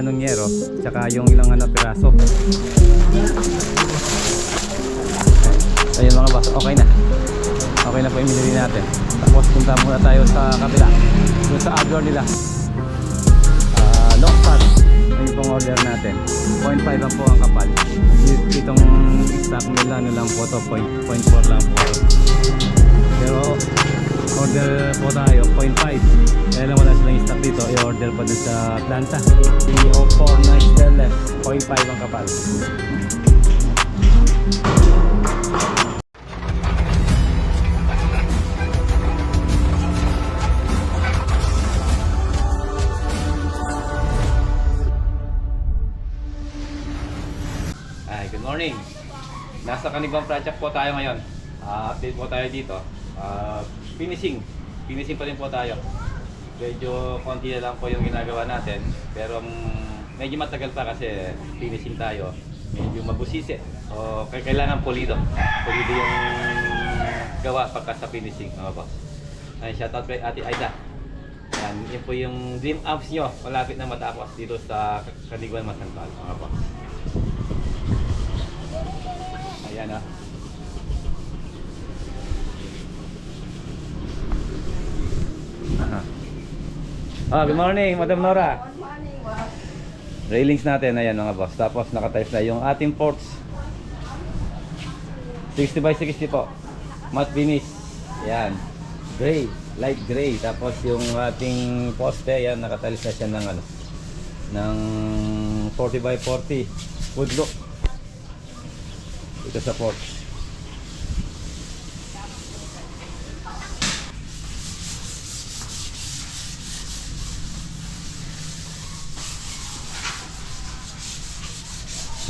haba ng yero, tsaka yung ilang ano piraso. Ayun mga boss, okay na. Okay na po yung binili natin. Tapos punta muna tayo sa kabila. Doon sa outdoor nila. Ah, lock pad. Ayun pong order natin. 0.5 lang po ang kapal. Itong stock nila ano lang po to, 0.4 lang po. Pero order po tayo 0.5. Kaya lang wala silang stock dito, i-order pa dun sa planta. CO49 stainless, 0.5 ang kapal. Ay, good morning. Nasa Kanibang Project po tayo ngayon. Ah, update po tayo dito. Ah, finishing. Finishing pa rin po tayo. Medyo konti na lang po yung ginagawa natin. Pero mm, medyo matagal pa kasi finishing tayo. Medyo mabusisi. O kailangan pulido. Pulido yung gawa pagka sa finishing, mga boss. Ay, shoutout kay Ate Aida. Yan, yun po yung dream apps nyo. Malapit na matapos dito sa Kaniguan Masantol, mga boss. Ayan ah. Ah, good morning, Madam Nora. Railings natin, ayan mga boss. Tapos nakatiles na yung ating ports. 60 by 60 po. Matte finish. Ayan. Gray, light gray. Tapos yung ating poste, ayan, nakatiles na siya ng ano, ng 40 by 40 wood look. Ito sa ports.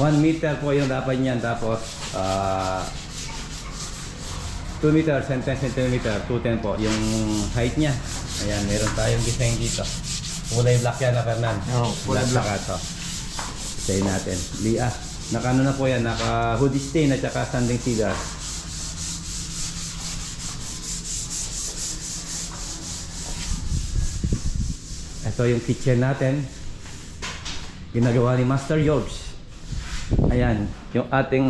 1 meter po yung dapat niyan. Tapos, ah, uh, 2 meters and 10 centimeter, 210 po yung height niya. Ayan, meron tayong giseng dito. Kulay black yan na Fernan. Oo, oh, kulay black. black. Ito. Natin. Lia. Nakano na po yan, naka hoodie stain at saka standing cedar. Ito yung kitchen natin. Ginagawa ni Master Jobs. Ayan, yung ating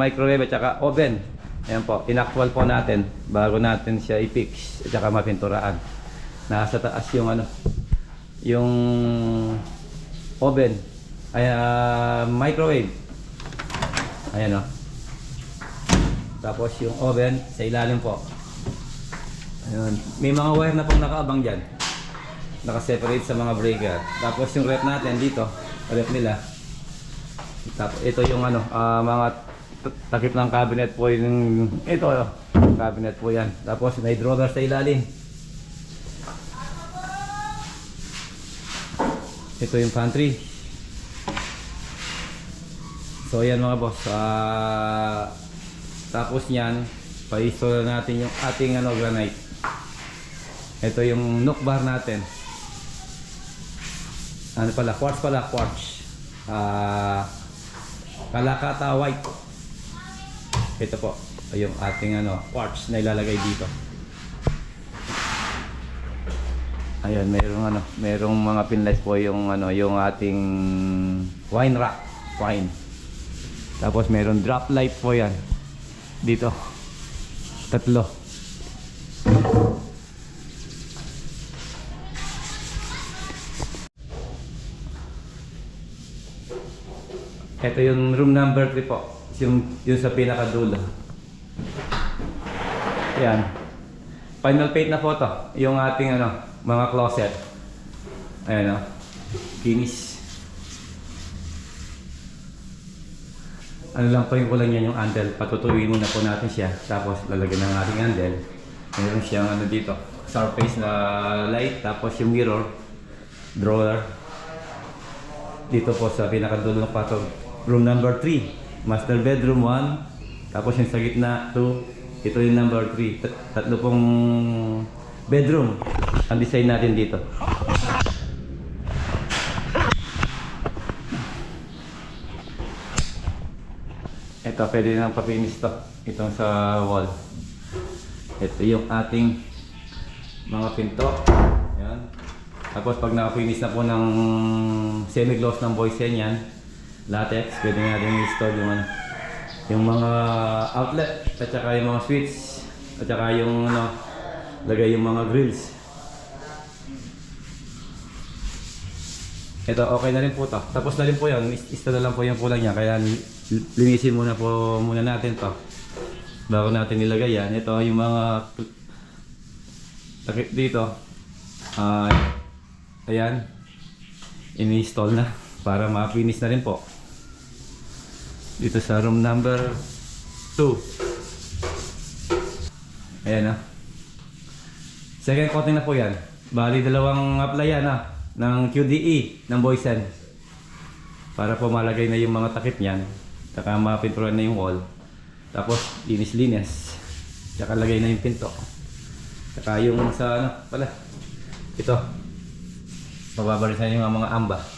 microwave at saka oven. Ayan po, inaktwal po natin bago natin siya i-fix at saka mapinturaan. Nasa taas yung ano, yung oven. Ay, ah, microwave. Ayan o. Tapos yung oven sa ilalim po. Ayun. May mga wire na pong nakaabang dyan. Nakaseparate sa mga breaker. Tapos yung rep natin dito, rep nila. Tapos ito yung ano, ah, mga takip ng cabinet po yung ito, oh, cabinet po yan. Tapos may drawer sa ilalim. Ito yung pantry. So ayan mga boss, ah, tapos niyan, pa-install na natin yung ating ano, granite. Ito yung nook bar natin. Ano pala, quartz pala, quartz. Ah, Kalakata white. Ito po, yung ating ano, quartz na ilalagay dito. Ayun, mayroong ano, mayroong mga pinlines po yung ano, yung ating wine rack, wine. Tapos mayroong drop light po 'yan. Dito. Tatlo. Ito yung room number 3 po. Yung, yung sa pinakadulo. Yan. Final paint na photo. Yung ating ano, mga closet. Ayan o. Finish. Ano lang po yung kulang yan yung handle. Patutuyin muna po natin siya. Tapos lalagyan ng ating handle. Meron siyang ano dito. Surface na light. Tapos yung mirror. Drawer. Dito po sa pinakadulo ng pato. Room number 3. Master bedroom 1. Tapos yung sa gitna 2. Ito yung number 3. Tat- tatlo pong bedroom ang design natin dito. Ito, pwede nang papinis to. Itong sa wall. Ito yung ating mga pinto. Yan. Tapos pag naka-finish na po ng semi-gloss ng Boysen yan, latex, pwede natin i-install yung ano, yung mga outlet at saka yung mga switch at saka yung ano, lagay yung mga grills. Ito, okay na rin po to. Tapos na rin po yun. Is- Install na lang po yung kulang niya. Kaya li- linisin muna po muna natin to. Bago natin nilagay yan. Ito yung mga dito. Ah, ayan. Ini-install na. Para ma-finish na rin po. Dito sa room number 2. Ayan na. Second coating na po yan. Bali dalawang apply yan ah, ng QDE ng Boysen. Para po malagay na yung mga takip niyan. Saka mapinturan na yung wall. Tapos linis-linis. Saka lagay na yung pinto. Saka yung sa ano pala. Ito. Mababarisan yung mga amba.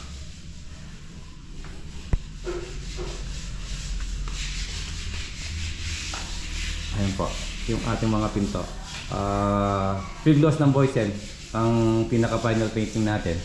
Ayan po, yung ating mga pinto. Uh, gloss ng Boysen ang pinaka final painting natin.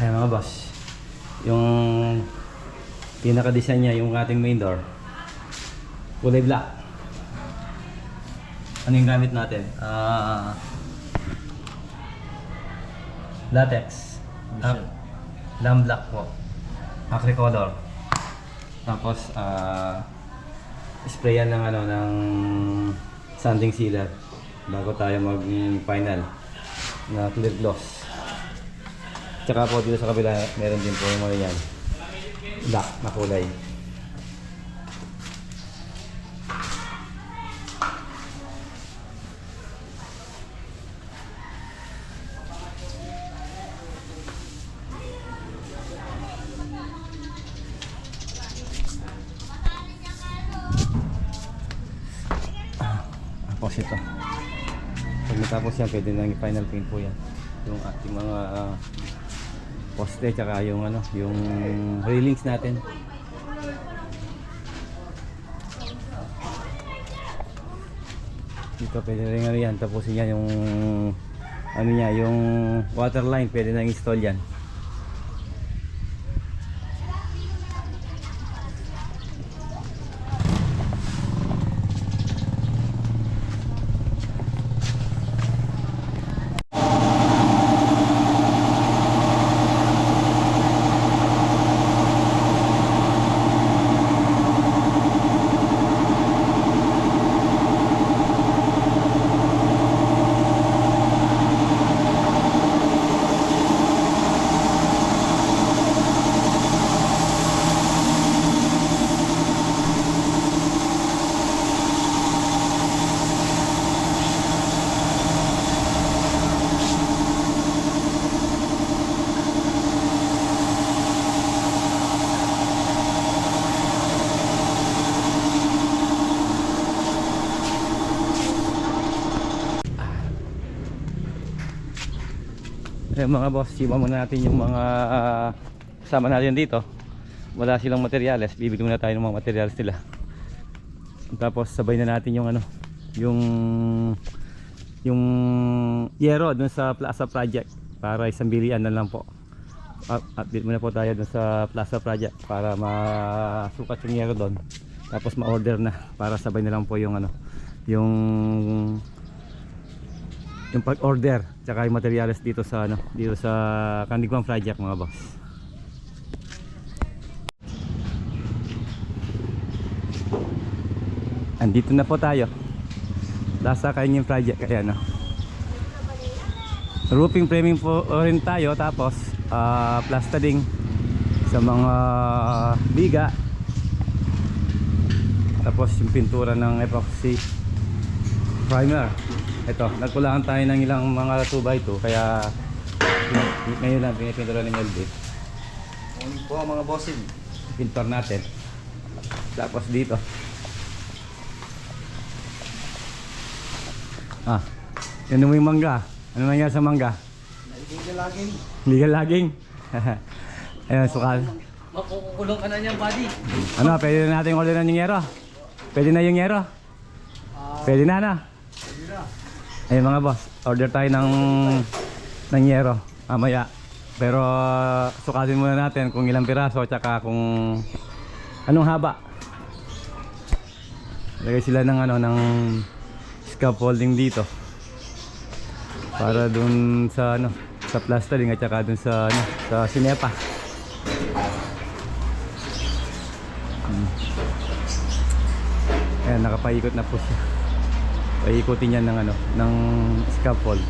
Ayan mga boss. Yung pinaka-design niya, yung ating main door. Kulay black. Ano yung gamit natin? Ah... latex. Ah, lam black po. Acry color. Tapos, ah... sprayan ng ano, ng sanding sealer bago tayo mag-final na clear gloss. Tsaka po dito sa kabila, meron din po yung mga yan. Black na kulay. Tapos ito. Pag natapos yan, pwede na yung final paint po yan. Yung ating mga ah, poste tsaka yung ano, yung railings natin. Dito pwede rin ano yan, tapusin yan yung ano niya, yung water line, pwede na install yan. Eh mga boss, siba muna natin yung mga ah, kasama natin dito. Wala silang materyales, bibili muna tayo ng mga materyales nila. Tapos sabay na natin yung ano, yung yung yero dun sa Plaza Project para isang bilian na lang po. At update muna po tayo dun sa Plaza Project para masukat yung yero doon. Tapos ma-order na para sabay na lang po yung ano, yung yung pag-order tsaka yung materials dito sa ano dito sa Candigwang project mga boss. Andito na po tayo. Nasa kanyang project kaya no. Roofing framing po rin tayo tapos ah, plastering sa mga biga. Tapos yung pintura ng epoxy primer ito nagkulangan tayo ng ilang mga 2x2 kaya ngayon lang pinipintura ng LB Morning po mga bossing. Pintor natin. Tapos dito. Ah, yun mo yung mangga. Ano nangyari sa mangga? Naibigan laging. Ka laging. Ayun, sukal. Makukulong ka na niyan, buddy. Ano, pwede na natin ulit ng yero. Pwede na yung yero. Pwede na na. Ayun mga boss, order tayo ng ng yero mamaya. Pero sukatin muna natin kung ilang piraso tsaka kung anong haba. Lagay sila ng ano ng scaffolding dito. Para dun sa ano sa plastering at saka dun sa ano sa sinepa. Ayan, nakapaikot na po siya. Paikutin yan ng ano, ng scaffold.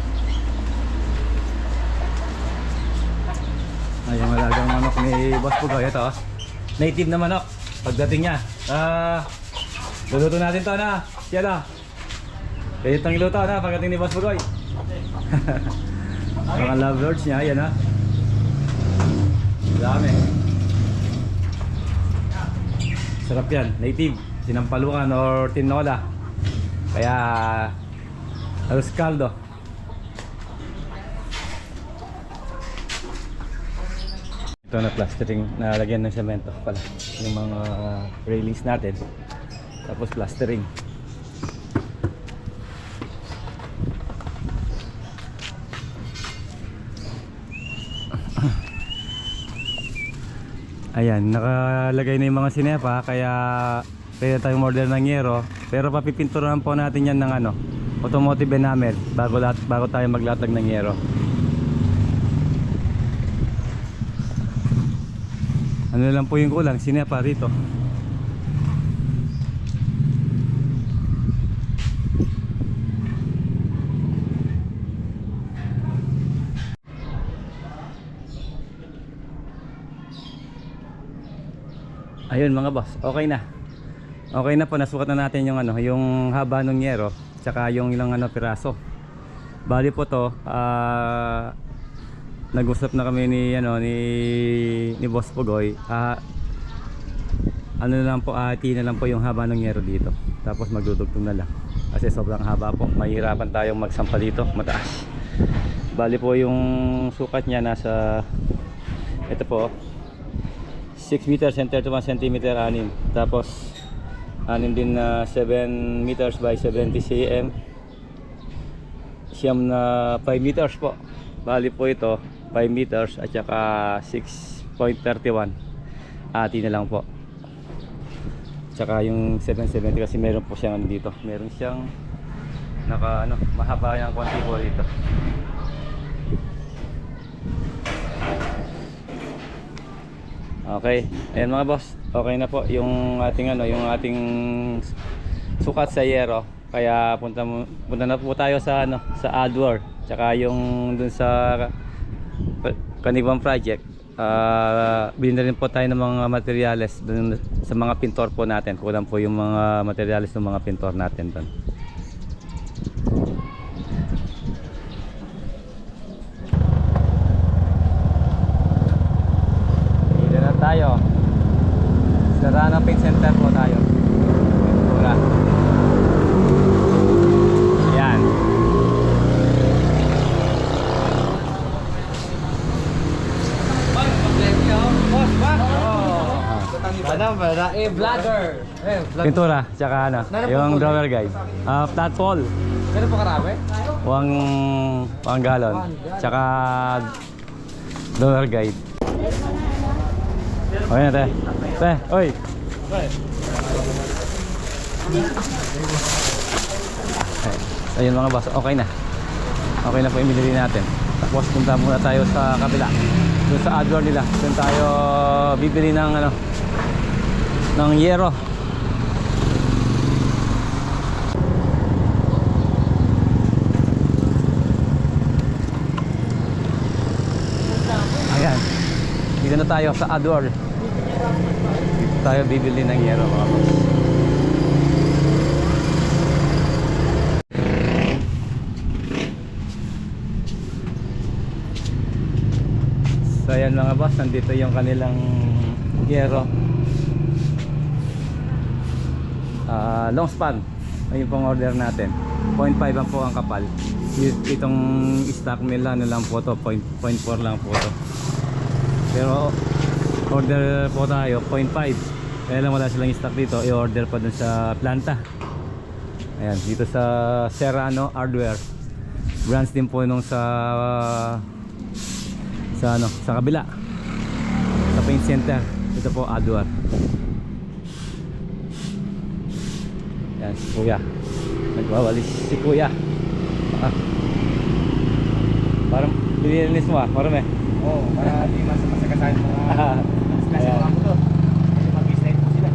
Ayan, malagang manok ni Boss Pugoy. Ito, oh. native na manok. Pagdating niya, ah, luluto natin to na. Siya na. Kaya itong iluto na pagdating ni Boss Pugoy. Mga love lords niya, yan ha. Dami. Sarap yan, native. Sinampalukan or tinola. Kaya halos kaldo. Ito na plastering, nalagyan ng semento pala. Yung mga railings natin. Tapos plastering. Ayan, nakalagay na yung mga sinepa kaya pwede tayong order ng yero. Pero papipinturahan po natin yan ng ano, automotive enamel bago, lat, bago tayo maglatag ng yero. Ano lang po yung kulang, sinepa rito. Ayun mga boss, okay na. Okay na po, nasukat na natin yung ano, yung haba ng yero, tsaka yung ilang ano piraso. Bali po to, ah nag-usap na kami ni ano ni ni Boss Pugoy. Ah ano na lang po, ati na lang po yung haba ng yero dito. Tapos magdudugtong na lang. Kasi sobrang haba po. Mahirapan tayong magsampa dito, mataas. Bali po yung sukat niya nasa ito po 6 meters and 31 centimeter anim. Tapos anim din na 7 meters by 70 cm. Siyam na 5 meters po. Bali po ito 5 meters at saka 6.31. Ati na lang po. Tsaka yung 770 kasi meron po siyang ano dito. Meron siyang naka ano, mahaba yung konti po dito. Okay. Ayan mga boss. Okay na po yung ating ano, yung ating sukat sa yero. Kaya punta punta na po tayo sa ano, sa Adwar. Tsaka yung dun sa Kanibang project. Ah, bilhin na rin po tayo ng mga materyales dun sa mga pintor po natin. Kulang po yung mga materyales ng mga pintor natin doon. Dito na tayo. Sarana Paint Center po tayo. Ventura. Yan. Ano ba na? Eh, vlogger. Eh, vlogger. Pintura, tsaka ano, yung drawer guide. Flat pole, Ganun po karami? huwag pang galon, tsaka drawer guide. Okay na te. Te, oy. Okay. Ayun mga boss, okay na. Okay na po yung binili natin. Tapos punta muna tayo sa kabila. Doon sa Adwar nila. Doon tayo bibili ng ano ng yero. Ayan. Dito na tayo sa Adwar. Dito tayo bibili ng yero mga boss. So ayan mga boss, nandito yung kanilang yero. Ah, long span. Ayun pong order natin. 0.5 ang po ang kapal. Itong stock nila ano lang po to, 0.4 lang po to. Pero order po tayo 0.5. Kaya lang wala silang stock dito, i-order pa dun sa planta. Ayan, dito sa Serrano Hardware. Branch din po nung sa sa ano, sa kabila. Sa paint center. Ito po Hardware. Yan, si Kuya. Nagwawalis si Kuya. Ah. Parang pinilinis mo ah, parang eh. Oo, para di mas masagasahin mo. Kasi Ayan. mga to. Kasi mag-business po sila.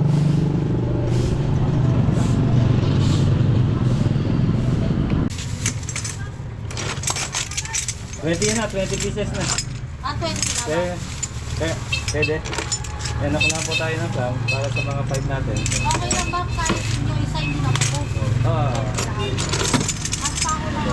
Twenty na, 20 pieces na. Ah, 20 na ba? Kaya, kaya, pwede. Yan ako lang po tayo ng plan para sa mga 5 natin. Okay lang ba kahit yung isa hindi na po? Ah, Mas pa ako lang.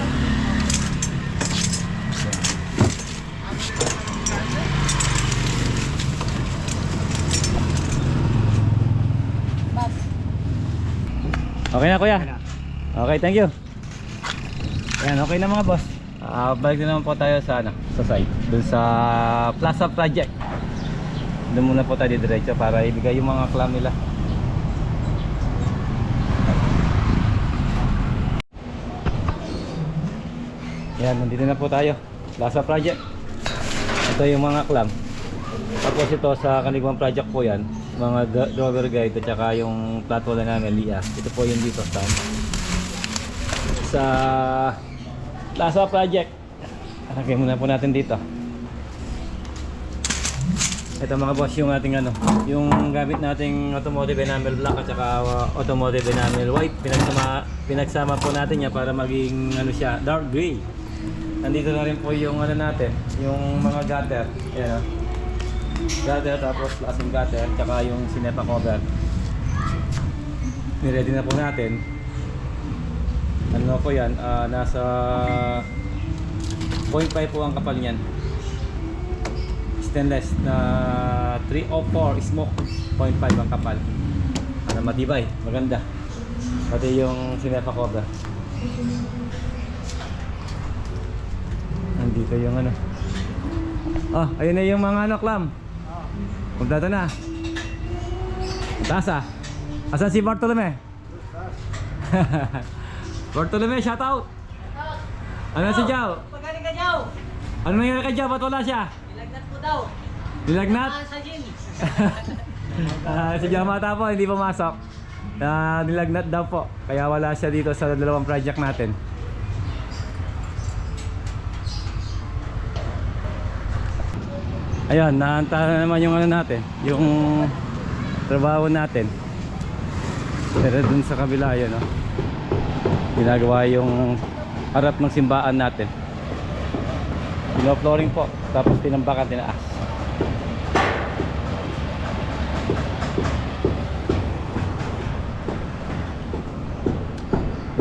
Okay na kuya. Okay, thank you. Yan, okay na mga boss. Ah, balik din naman po tayo sa ano, sa site. Doon sa Plaza Project. Doon muna po tayo diretso para ibigay yung mga clam nila. Yan, nandito na po tayo. Plaza Project. Ito yung mga clam. Tapos ito sa Kanigwang Project po yan. Mga driver guide at saka yung platform na namin, Lia. Ito po yung dito sa sa Plaza Project. Alagay muna po natin dito. Ito mga boss yung ating ano, yung gamit nating automotive enamel black at saka uh, automotive enamel white. Pinagsama pinagsama po natin yan para maging ano siya, dark gray. Nandito na rin po yung ano natin, yung mga gutter. Ayan. oh. Gutter tapos lasing gutter tsaka yung sinepa cover. Niready na po natin. Ano po yan? ah, nasa 0.5 po ang kapal niyan. Stainless na 304 smoke 0.5 ang kapal. Ano matibay, maganda. Pati yung sinepa cover. Nandito yung ano. Ah, ayun na yung mga ano, clam. Kompleto na. Taas ah. Asan si Bartolome? Bartolome, shout out. Ano si Jao? Magaling ka daw! Ano nangyari kay Jao? Ba't wala siya? Daw! Nilagnat? Ah, sa gym! Ah, si Jao mata po, hindi pumasok. Ah, nilagnat daw po. Kaya wala siya dito sa dalawang project natin. Ayun, naanta na naman yung ano natin, yung trabaho natin. Pero dun sa kabila yun, no? ginagawa yung harap ng simbahan natin. Pino-flooring po, tapos tinambakan, tinaas.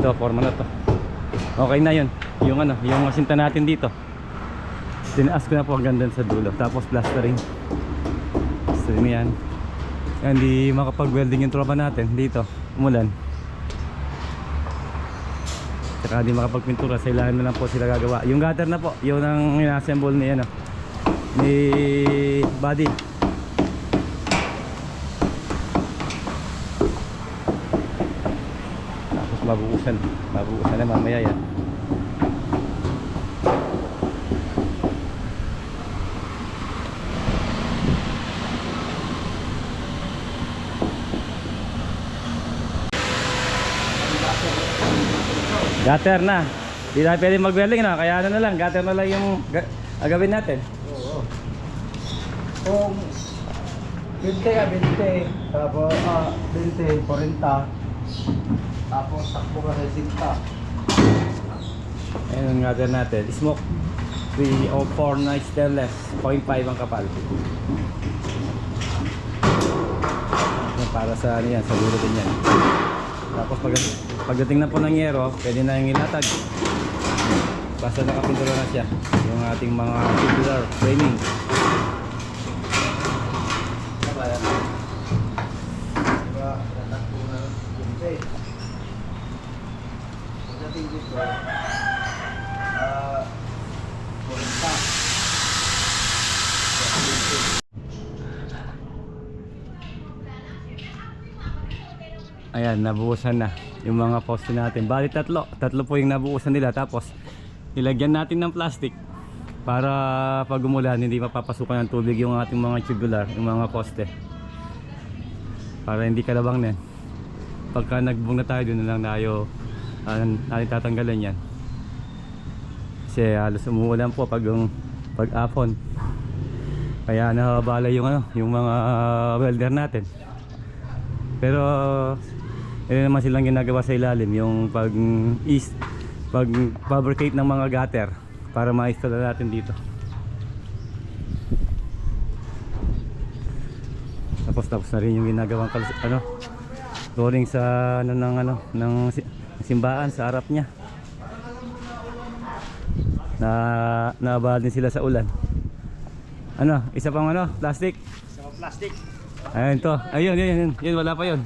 Ito, forma na to. Okay na yun. Yung ano, yung masinta natin dito. Tinaas ko na po hanggang doon sa dulo. Tapos plastering. Plastering yan. Yan, Hindi makapag-welding yung tropa natin dito. Umulan. Tsaka di makapagpintura. Sa ilalim na lang po sila gagawa. Yung gutter na po. Yun ang inassemble ni ano. Ni Buddy. Tapos mabuusan. Mabuusan na mamaya yan. Gutter na. Di na pwede mag-welding na. Kaya ano na lang. Gutter na lang yung ga- agawin natin. Oo. Kung 20 ka, 20. Tapos, ah, 20, 40. Tapos, takbo ka sa 60. Ayun ang gutter natin. Smoke 304 na stainless. 0.5 ang kapal. Para sa ano yan, sa dulo din yan. Tapos pag, pagdating na po ng yero, pwede na yung ilatag. Basta nakapintura na siya. Yung ating mga tubular framing. Ayan, nabuhusan na yung mga poste natin. Bali tatlo. Tatlo po yung nabuhusan nila. Tapos, ilagyan natin ng plastic para pag umulan hindi mapapasukan ng tubig yung ating mga tubular, yung mga poste. Para hindi kalabang na. Pagka nagbong na tayo, doon na lang tayo uh, natin tatanggalan yan. Kasi halos umuulan po pag yung pag apon. Kaya nakabala yung ano, yung mga welder natin. Pero yun naman silang ginagawa sa ilalim yung pag east pag fabricate ng mga gutter para ma-install natin dito. Tapos tapos na rin yung ginagawang kalus- ano flooring sa ano ng ano ng si- simbahan sa harap niya. Na nabahal din sila sa ulan. Ano, isa pang ano, plastic. Sa plastic. Ayun to. Ayun, yun, yun, yun, wala pa yun.